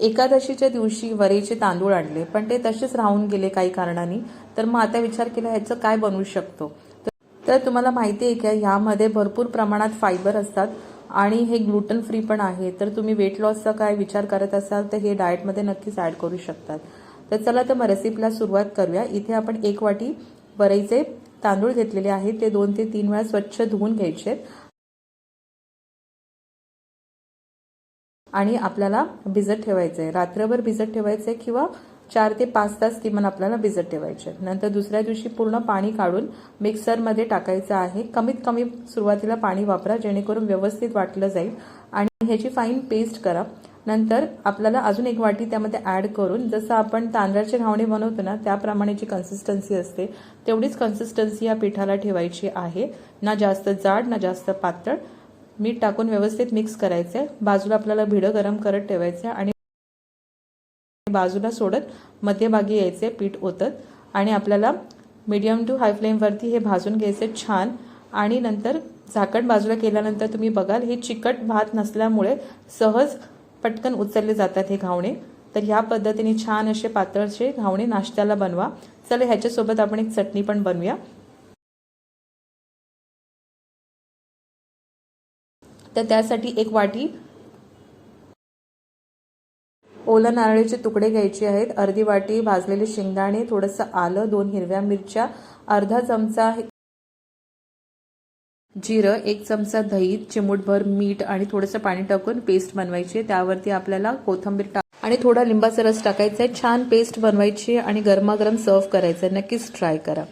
एकादशीच्या दिवशी वरेचे तांदूळ आणले पण ते तसेच राहून गेले काही कारणाने. तर मग आता विचार केला ह्याचं काय बनवू शकतो? तर तुम्हाला माहिती आहे का ह्यामध्ये भरपूर प्रमाणात फायबर असतात आणि हे ग्लुटन फ्री पण आहे. तर तुम्ही वेट लॉसचा काय विचार करत असाल तर हे डाएटमध्ये नक्कीच ॲड करू शकतात. तर चला तर मग रेसिपीला सुरुवात करूया. इथे आपण एक वाटी वरईचे तांदूळ घेतलेले आहेत. ते दोन ते तीन वेळा स्वच्छ धुवून घ्यायचे आणि आपल्याला भिजत ठेवायचं आहे रात्रभर भिजत ठेवायचं आहे किंवा चार ते पाच तास किमान आपल्याला भिजत ठेवायचे नंतर दुसऱ्या दिवशी पूर्ण पाणी काढून मिक्सरमध्ये टाकायचं आहे. कमीत कमी सुरुवातीला पाणी वापरा जेणेकरून व्यवस्थित वाटलं जाईल. आणि ह्याची फाईन पेस्ट करा. नंतर आपल्याला अजून एक वाटी त्यामध्ये ॲड करून जसं आपण तांदळाचे घावणे बनवतो ना त्याप्रमाणे जी कन्सिस्टन्सी असते तेवढीच कन्सिस्टन्सी या पिठाला ठेवायची आहे. ना जास्त जाड ना जास्त पातळ. मीठ टाकून व्यवस्थित मिक्स करायचं आहे बाजूला आपल्याला भिडं गरम करत ठेवायचं आहे आणि बाजूला सोडत मध्यभागी यायचे पीठ ओतत. आणि आपल्याला मीडियम टू हाय फ्लेमवरती हे भाजून घ्यायचे छान. आणि नंतर झाकण बाजूला केल्यानंतर तुम्ही बघाल हे चिकट भात नसल्यामुळे सहज पटकन उचलले जातात हे घावणे. तर ह्या पद्धतीने छान असे पातळचे घावणे नाश्त्याला बनवा. चला ह्याच्यासोबत आपण एक चटणी पण बनवूया. तर त्यासाठी एक वाटी ओलं नारळीचे तुकडे घ्यायचे आहेत. अर्धी वाटी भाजलेले शेंगदाणे थोडंसं आलं दोन हिरव्या मिरच्या अर्धा चमचा जिरं एक चमचा दही चिमूटभर मीठ आणि थोडंसं पाणी टाकून पेस्ट बनवायची त्यावरती आपल्याला कोथिंबीर टाक आणि थोडा लिंबाचा रस टाकायचा आहे. छान पेस्ट बनवायची आणि गरमागरम सर्व्ह करायचं नक्कीच ट्राय करा.